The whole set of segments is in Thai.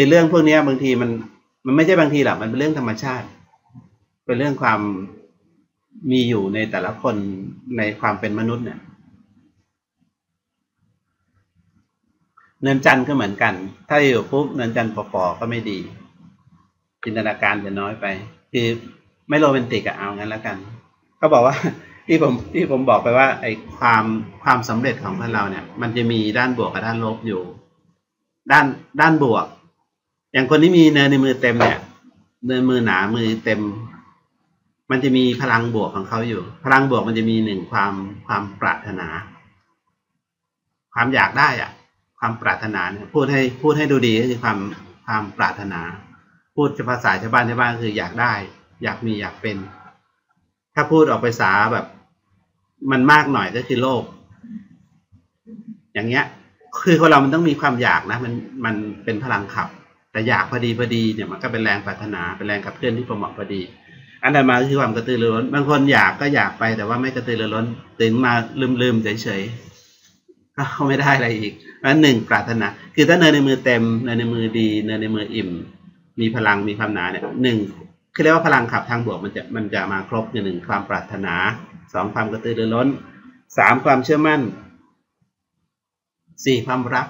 คือเรื่องพวกนี้บางทีมันมันไม่ใช่บางทีหรอกมันเป็นเรื่องธรรมชาติ เป็นเรื่องความมีอยู่ในแต่ละคนในความเป็นมนุษย์เนี่ยเนินจันทร์ก็เหมือนกัน ถ้าอยู่ปุ๊บเนินจันทร์ปอๆก็ไม่ดี จินตนาการจะน้อยไป คือไม่โรแมนติกอะเอางั้นแล้วกันเขาบอกว่าที่ผมที่ผมบอกไปว่า ไอ้ความความสำเร็จของพวกเราเนี่ย มันจะมีด้านบวกกับด้านลบอยู่ ด้านด้านบวก อย่างคนที่มีเนินในมือเต็มเนี่ยเนินมือหนามือเต็ม มันจะมีพลังบวกของเขาอยู่ พลังบวกมันจะมีหนึ่งความความปรารถนา ความอยากได้อะความปรารถนาเนี่ยพูดให้พูดให้ดูดีก็คือความความปรารถนา พูดภาษาชาวบ้านชาวบ้านคืออยากได้ อยากมีอยากเป็น ถ้าพูดออกไปสาแบบ มันมากหน่อยก็คือโลภอย่างเงี้ย คือคนเรามันต้องมีความอยากนะ มันมันเป็นพลังขับ แต่อยากพอดีพอดีเนี่ยมันก็เป็นแรงปรารถนาเป็นแรงขับเคลื่อนที่ประเหมาะพอดี อันนั้นมาคือความกระตือรือร้น บางคนอยากก็อยากไปแต่ว่าไม่กระตือรือร้นตื่นมาลืมลืมเฉยๆก็ไม่ได้อะไรอีกเพราะหนึ่งปรารถนา คือถ้าเนินในมือเต็มเนินในมือดีเนินในมืออิ่ม มีพลังมีความหนาเนี่ยหนึ่งคือเรียกว่าพลังขับทางบวกมันจะมันจะมาครบอย่างหนึ่งความปรารถนาสองความกระตือรือร้นสามความเชื่อมั่นสี่ความรัก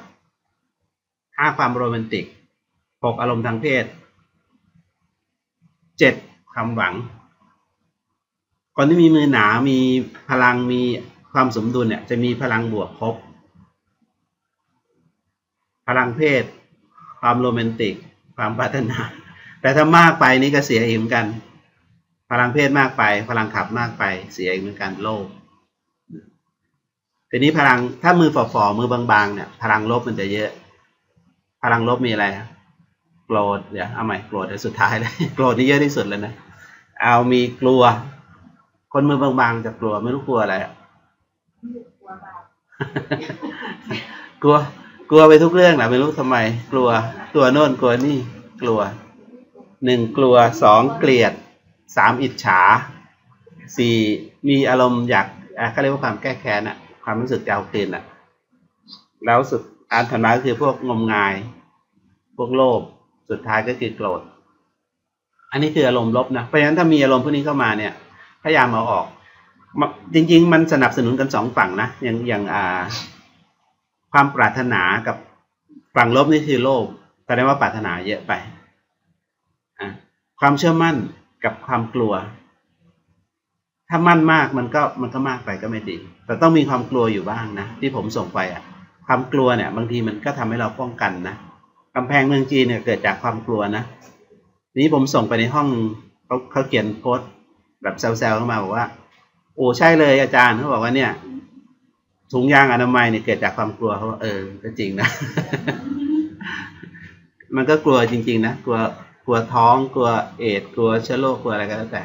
ห้าความโรแมนติก หกอารมณ์ทางเพศเจ็ดความหวังคนที่มีมือหนา มีพลัง มีความสมดุลเนี่ย จะมีพลังบวกครบ พลังเพศ ความโรแมนติก ความปรารถนา แต่ถ้ามากไปนี่ก็เสียอีกเหมือนกัน พลังเพศมากไป พลังขับมากไป เสียอีกเหมือนกันโลภทีนี้พลัง ถ้ามือฝ่อๆมือบางๆเนี่ย พลังลบมันจะเยอะ พลังลบมีอะไร โกรธเดี๋ยวเอาใหม่โกรธเดี๋ยวสุดท้ายเลยโกรธนี่เยอะที่สุดเลยนะเอามีกลัว คนมือบางๆจะกลัวไม่รู้กลัวอะไรกลัว กลัวไปทุกเรื่องแหละไม่รู้ทำไม กลัว กลัวโน่นกลัวนี่ กลัวหนึ่งกลัวสองเกลียดสามอิจฉาสี่มีอารมณ์อยากเขาเรียกว่าความแก้แค้นอะความรู้สึกจะเอาคืนอะแล้วสุดอันถัดมาก็คือพวกงมงาย พวกโลภ สุดท้ายก็คือโกรธ อันนี้คืออารมณ์ลบนะ เพราะฉะนั้นถ้ามีอารมณ์พวกนี้เข้ามาเนี่ย พยายามเอาออก จริง ๆ มันสนับสนุนกันสองฝั่งนะ อย่างอย่างอ่า ความปรารถนากับฝั่งลบนี่คือโลภแสดงว่าปรารถนาเยอะไป อ่าความเชื่อมั่นกับความกลัว ถ้ามั่นมากมันก็มันก็มากไปก็ไม่ดี แต่ต้องมีความกลัวอยู่บ้างนะที่ผมส่งไปอะ ความกลัวเนี่ย บางทีมันก็ทำให้เราป้องกันนะ กำแพงเมืองจีนเนี่ยเกิดจากความกลัวนะนี้ผมส่งไปในห้องเขาเขาเขียนโพสต์แบบแซวๆเข้ามาบอกว่า โอ้ใช่เลยอาจารย์เขาบอกว่าเนี่ยถุงยางอนามัยเนี่ยเกิดจากความกลัวเขาเออก็จริงนะ มันก็กลัวจริง ๆ นะกลัวกลัวท้องกลัวเอดกลัวเชื้อโรคกลัวอะไรก็แล้วแต่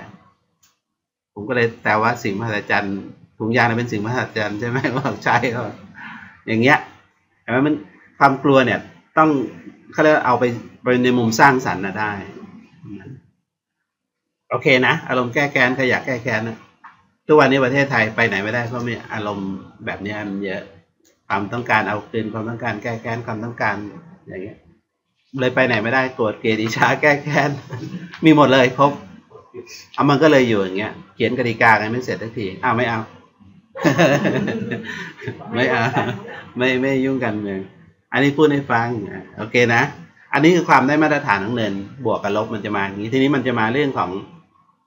ผมก็เลยแต่ว่าสิ่งมหัศจรรย์ถุงยางเป็นสิ่งมหัศจรรย์ใช่ไหมว่าใช่ก็อย่างเงี้ยแต่ว่ามันความกลัวเนี่ยต้อง เขาเรียกเอาไปไปในมุมสร้างสรรค์นะได้ โอเคนะ อารมณ์แก้แค้นขยะแก้แค้นนะทุกวันนี้ประเทศไทยไปไหนไม่ได้เพราะมีอารมณ์แบบนี้มันเยอะความต้องการเอาคืนความต้องการแก้แค้นความต้องการอย่างเงี้ย เลยไปไหนไม่ได้โกรธเกลียดอิจฉาแก้แค้นมีหมดเลยครบเอามันก็เลยอยู่อย่างเงี้ย เขียนกติกากันไม่เสร็จทันทีอ้าวไม่เอา ไม่เอาไม่ไม่ยุ่งกันเลย อันนี้พูดให้ฟังโอเคนะ อันนี้คือความได้มาตรฐานของเนินบวกกับลบมันจะมาอย่างนี้ ทีนี้มันจะมาเรื่องของ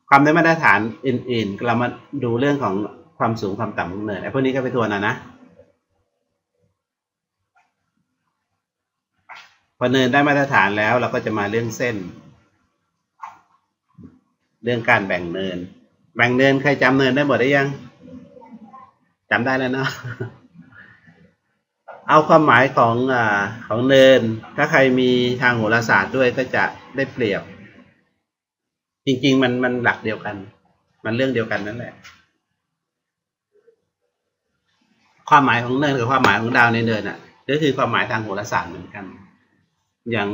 ความได้มาตรฐานอื่น ๆ เรามาดูเรื่องของความสูงความต่ำของเนินไอ้พวกนี้ก็ไปทวนนะนะพอเนินได้มาตรฐานแล้วเราก็จะมาเรื่องเส้น เรื่องการแบ่งเนิน แบ่งเนินใครจำเนินได้หมดได้ยังจำได้แล้วเนาะ เอาความหมายของอของเนิน ถ้าใครมีทางโหราศาสตร์ด้วยก็จะได้เปรียบ จริง ๆ มันมันหลักเดียวกัน มันเรื่องเดียวกันนั่นแหละ ความหมายของเนินกับความหมายของดาวในเนินอะก็คือความหมายทางโหราศาสตร์เหมือนกัน อย่าง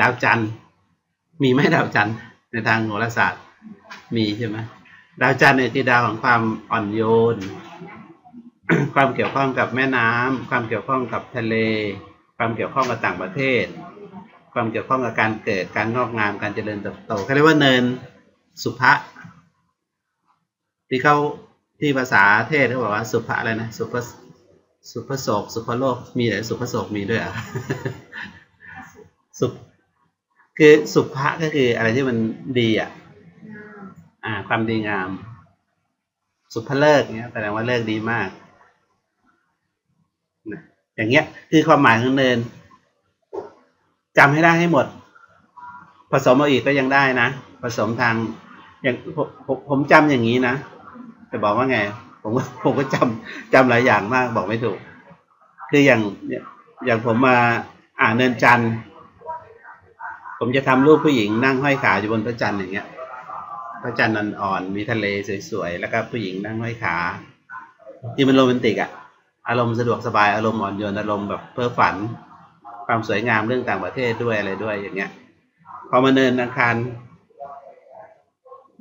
ดาวจันทร์มีไหมดาวจันทร์ในทางโหราศาสตร์มีใช่ไหมดาวจันทร์เนี่ยที่ดาวของความอ่อนโยน ความเกี่ยวข้องกับแม่น้ำความเกี่ยวข้องกับทะเล ความเกี่ยวข้องกับต่างประเทศ ความเกี่ยวข้องกับการเกิดการงอกงามการเจริญเติบโตเขาเรียกว่าเนินสุภะที่เขาที่ภาษาเทศเขาบอกว่าสุภะอะไรนะสุภสุภโศกสุภโลกมีแต่สุภโศกมีด้วยอะสุคือสุภะก็คืออะไรที่มันดีอะอ่าความดีงาม สุภเลิกเนี้ยแสดงว่าเลิกดีมาก อย่างเงี้ย คือความหมายของเนินจำให้ได้ให้หมด ผสมเอาอีกก็ยังได้นะ ผสมทางอย่างผมผมจำอย่างนี้นะจะบอกว่าไง ผมก็ผมก็จำจำหลายอย่างมากบอกไม่ถูก คืออย่างอย่างผมมาอ่านเนินจันทร์ผมจะทำรูปผู้หญิงนั่งห้อยขาอยู่บนพระจันทร์อย่างเงี้ย พระจันทร์อ่อนๆมีทะเลสวยๆ แล้วก็ผู้หญิงนั่งห้อยขา ที่มันโรแมนติกอะ อารมณ์สะดวกสบายอารมณ์อ่อนโยนอารมณ์แบบเพ้อฝัน ความสวยงามเรื่องต่างประเทศด้วยอะไรด้วยอย่างเงี้ย พอมาเนินอังคาร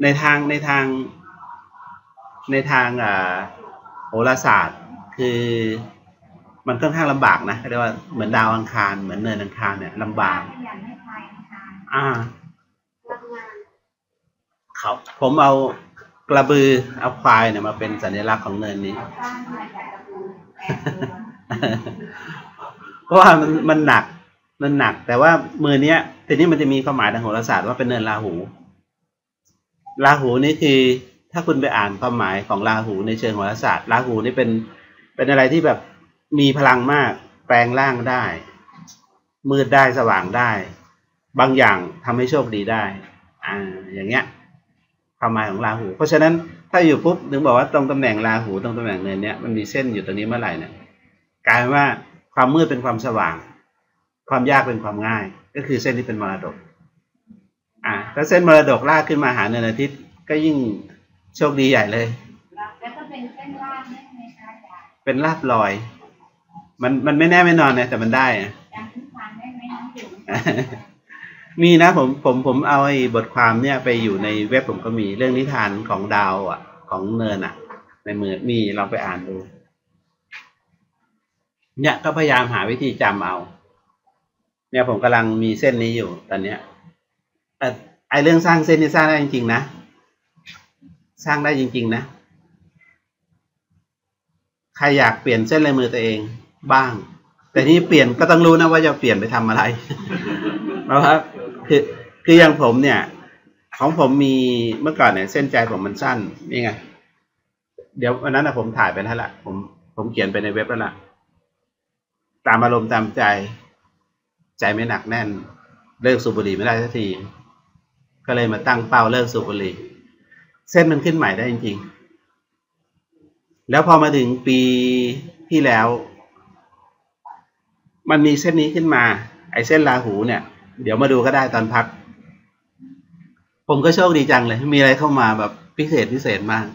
ในทางในทาง ในทางอ่าโหราศาสตร์คือมันค่อนข้างลำบากนะเรียกว่าเหมือนดาวอังคาร เหมือนเนินอังคารเนี่ยลำบากอ่าเขาผมเอากระบือเอาควายเนี่ยมาเป็นสัญลักษณ์ของเนินนี้ เพราะว่ามันมันหนักมันหนัก แต่ว่ามือเนี้ยทีนี้มันจะมีความหมายทางโหราศาสตร์ว่าเป็นเนินราหูราหูนี่คือถ้าคุณไปอ่านความหมายของราหูในเชิงโหราศาสตร์ราหูนี่เป็นเป็นอะไรที่แบบมีพลังมาก แปลงร่างได้ มืดได้สว่างได้ บางอย่างทำให้โชคดีได้ อ่า อย่างเงี้ยความหมายของราหู เพราะฉะนั้น ถ้าอยู่ปุ๊บถึงบอกว่าตรงตำแหน่งราหูตรงตำแหน่งเนินเนี้ยมันมีเส้นอยู่ตรงนี้เมื่อไหร่เนี่ยกลายเป็นว่าความมืดเป็นความสว่าง ความยากเป็นความง่าย ก็คือเส้นที่เป็นมรดก อ่าถ้าเส้นมรดกลากขึ้นมาหาเนินอาทิตย์ก็ยิ่งโชคดีใหญ่เลยแล้วก็เป็นเส้นลาดได้ไหมคะอาจารย์เป็นลาบลอย มันมันไม่แน่ไม่นอนนะแต่มันได้อะอาจารย์ขึ้นทานได้ไหมน้องจุ๋ม มีนะผมผมผมเอาไอ้บทความเนี่ยไปอยู่ในเว็บผมก็มีเรื่องนิทานของดาวอะ ของเนินอะ ในมือมีลองไปอ่านดู เนี่ยก็พยายามหาวิธีจำเอา เนี่ยผมกำลังมีเส้นนี้อยู่ตอนเนี้ยแต่ไอเรื่องสร้างเส้นนี่สร้างได้จริงๆนะ สร้างได้จริง ๆ นะ ใครอยากเปลี่ยนเส้นลายมือตัวเองบ้าง แต่นี่เปลี่ยนก็ต้องรู้นะว่าจะเปลี่ยนไปทำอะไรเพราะว่า คือคืออย่างผมเนี่ย ของผมมีเมื่อก่อนเนี่ย เส้นใจผมมันสั้นนี่ไงเดี๋ยววันนั้นนะผมถ่ายไปแล้วล่ะผมผมเขียนไปในเว็บแล้วล่ะตามอารมณ์ตามใจ ใจไม่หนักแน่น เลิกสูบบุหรี่ไม่ได้สักที ก็เลยมาตั้งเป้าเลิกสูบบุหรี่เส้นมันขึ้นใหม่ได้จริง ๆ แล้วพอมาถึงปีที่แล้ว มันมีเส้นนี้ขึ้นมา ไอ้เส้นราหูเนี่ย เดี๋ยวมาดูก็ได้ตอนพัก ผมก็โชคดีจังเลย มีอะไรเข้ามาแบบพิเศษพิเศษมาก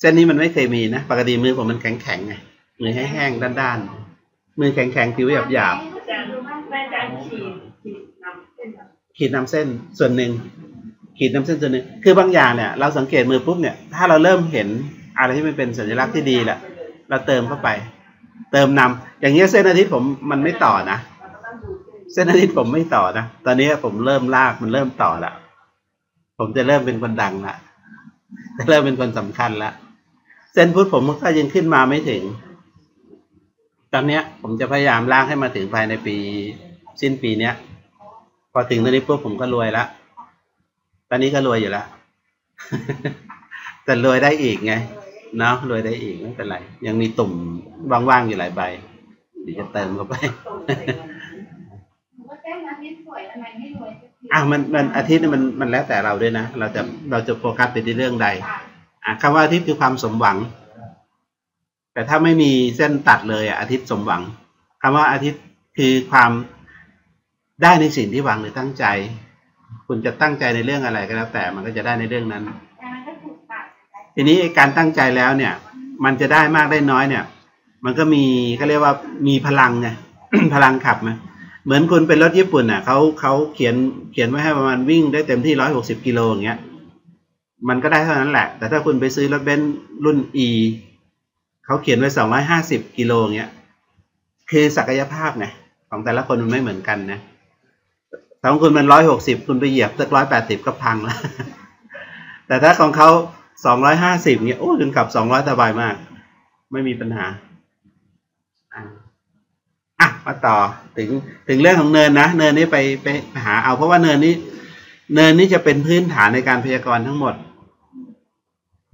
เส้นนี้มันไม่เคยมีนะ ปกติมือผมมันแข็งๆไง มือแห้งๆด้านๆ มือแข็งๆผิวหยาบอาจารย์แม่อาบขีดนำเส้นส่วนหนึ่ง ขีดนำเส้นส่วนหนึ่ง คือบางอย่างเนี่ย เราสังเกตมือปุ๊บเนี่ย ถ้าเราเริ่มเห็นอะไรที่มันเป็นสัญลักษณ์ที่ดีแหละ เราเติมเข้าไป เติมนำอย่างเงี้ยเส้นอาทิตย์ผมมันไม่ต่อนะ เส้นอาทิตย์ผมไม่ต่อนะตอนนี้ผมเริ่มลากมันเริ่มต่อละผมจะเริ่มเป็นคนดังละจะเริ่มเป็นคนสำคัญละเส้นพุทธผมก็ยังขึ้นมาไม่ถึง ตอนเนี้ย ผมจะพยายามลากให้มาถึงภายในปีสิ้นปีเนี้ย พอถึงตอนนี้ปุ๊บผมก็รวยละตอนนี้ก็รวยอยู่ล้วแต่รวยได้อีกไงเนาะรวยได้อีกไม่เป็นไร ยังมีตุ่มว่างๆอยู่หลายใบเดี๋ยวจะเติมเข้าไป หนูว่าแจ้งนั้น นี่สวยทำไมไม่รวยสักทีอะมันมันอาทิตย์นี่มันมันแล้วแต่เราด้วยนะ เราจะเราจะโฟกัสไปที่เรื่องใดค่ะอะคำว่าอาทิตย์คือความสมหวัง แต่ถ้าไม่มีเส้นตัดเลยอะอาทิตย์สมหวังคำว่าอาทิตย์คือความได้ในสิ่งที่หวังหรือตั้งใจ คุณจะตั้งใจในเรื่องอะไรก็แล้วแต่มันก็จะได้ในเรื่องนั้นทีนี้การตั้งใจแล้วเนี่ย มันจะได้มากได้น้อยเนี่ย มันก็มีเขาเรียกว่ามีพลังไงพลังขับนะ เหมือนคุณเป็นรถญี่ปุ่นอะเขาเขาเขียนเขียนไว้ให้ประมาณวิ่งได้เต็มที่ร้อยหกสิบกิโลอย่างเงี้ย มันก็ได้เท่านั้นแหละ แต่ถ้าคุณไปซื้อรถเบนซ์รุ่น E เขาเขียนไว้สองร้อยห้าสิบกิโลอย่างเงี้ย คือศักยภาพไงของแต่ละคนมันไม่เหมือนกันนะถ้าของคุณมันร้อยหกสิบคุณไปเหยียบสักร้อยแปดสิบก็พังแล้ว แต่ถ้าของเขาสองร้อยห้าสิบเนี่ยโอ้คุณขับสองร้อยสบายมาก ไม่มีปัญหาอะ อะมาต่อถึงถึงเรื่องของเนินนะ เนินนี้ไปไปหาเอาเพราะว่าเนินนี้เนินนี้จะเป็นพื้นฐานในการพยากรณ์ทั้งหมด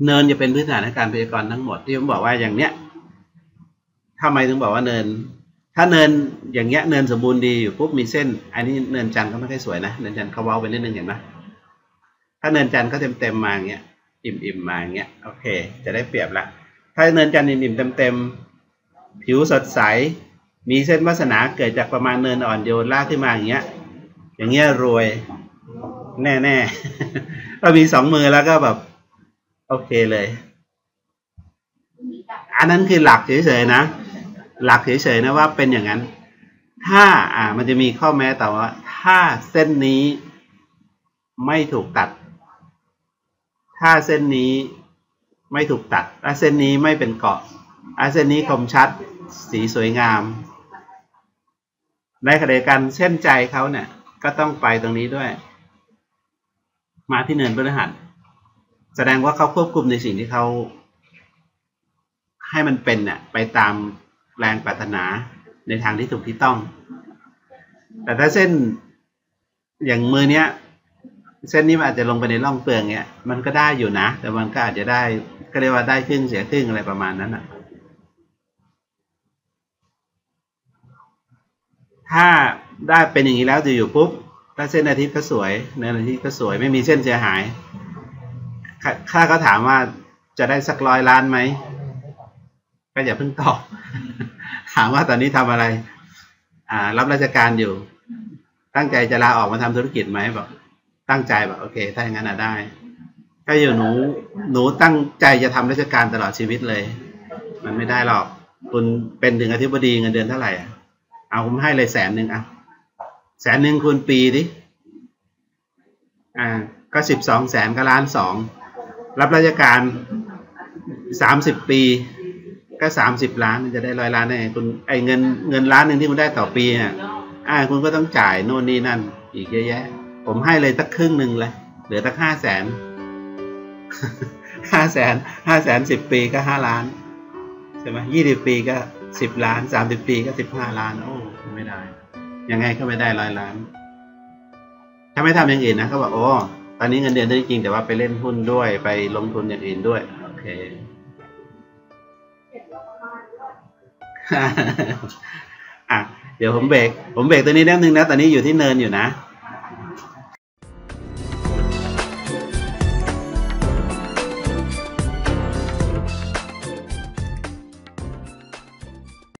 เนินจะเป็นพื้นฐานในการพยากรณ์ทั้งหมดที่ผมบอกว่าอย่างเนี้ยทำไมถึงบอกว่าเนิน ถ้าเนินอย่างเงี้ยเนินสมบูรณ์ดีอยู่ปุ๊บมีเส้น อันนี้เนินจันทร์ก็ไม่ค่อยสวยนะเนินจันทร์เขาเว้าไปนิดนึงเห็นไหมถ้าเนินจันทร์ก็เต็มเต็มๆมาอย่างเงี้ยอิ่มอิ่มๆมาอย่างเงี้ยโอเค จะได้เปรียบละถ้าเนินจันทร์อิ่มอิ่มเต็มเต็มๆผิวสดใส มีเส้นวาสนาเกิดจากประมาณเนินอ่อนโยนลากขึ้นมาอย่างเงี้ย อย่างเงี้ยรวย แน่แน่ถ้ามีสองมือแล้วก็แบบ โอเคเลย อันนั้นคือหลักเฉยๆนะ หลักเฉยๆนะว่าเป็นอย่างนั้น ถ้าอ่า มันจะมีข้อแม้แต่ว่า ถ้าเส้นนี้ไม่ถูกตัด ถ้าเส้นนี้ไม่ถูกตัดและเส้นนี้ไม่เป็นเกาะและเส้นนี้คมชัด สีสวยงาม ในขณะเดียวกันเส้นใจเขาเนี่ย ก็ต้องไปตรงนี้ด้วย มาที่เนินพฤหัสแสดงว่าเขาควบคุมในสิ่งที่เขาให้มันเป็นเนี่ยไปตามแรงปรารถนาในทางที่ถูกที่ต้อง แต่ถ้าเส้นอย่างมือเนี้ย เส้นนี้มันอาจจะลงไปในร่องเปลืองเนี้ย มันก็ได้อยู่นะ แต่มันก็อาจจะได้ก็เรียกว่าได้ครึ่งเสียครึ่งอะไรประมาณนั้นอะ ถ้าได้เป็นอย่างนี้แล้วอยู่ปุ๊บถ้าเส้นอาทิตย์ก็สวยเนินอาทิตย์ก็สวย ไม่มีเส้นเสียหายข้าข้าก็ถามว่าจะได้สักร้อยล้านไหมก็อย่าเพิ่งตอบ ถามว่าตอนนี้ทำอะไร อ่า รับราชการอยู่ ตั้งใจจะลาออกมาทำธุรกิจไหมบอกตั้งใจบอกโอเค ถ้าอย่างนั้นอะได้ถ้าอยู่หนู หนูตั้งใจจะทำราชการตลอดชีวิตเลย มันไม่ได้หรอก คุณเป็นถึงอธิบดีเงินเดือนเท่าไหร่ เอาผมให้เลยแสนหนึ่งอะแสนหนึ่งคูณปีดิอ่าก็สิบสองแสนก็ล้านสองรับราชการสามสิบปี ก็สามสิบล้านจะได้ร้อยล้านได้ไงคุณไอเงินเงินล้านหนึ่งที่คุณได้ต่อปีเนี่ยอ่าคุณก็ต้องจ่ายโน่นนี่นั่น อีกเยอะแยะ ผมให้เลยตักครึ่งหนึ่งเลยเหลือตักห้าแสนห้าแสนห้าแสนสิบปีก็ห้าล้านใช่ไหมยี่สิบปีก็ สิบล้านสามสิบปีก็สิบห้าล้าน โอ้ไม่ได้ ยังไงก็ไม่ได้ร้อยล้าน ถ้าไม่ทำอย่างอื่นนะเขาบอกโอ้ตอนนี้เงินเดือนได้จริงแต่ว่าไปเล่นหุ้นด้วยไปลงทุนอย่างอื่นด้วยโอเคอะเดี๋ยวผมเบรกผมเบรกตัวนี้นิดนึงนะตอนนี้อยู่ที่เนินอยู่นะ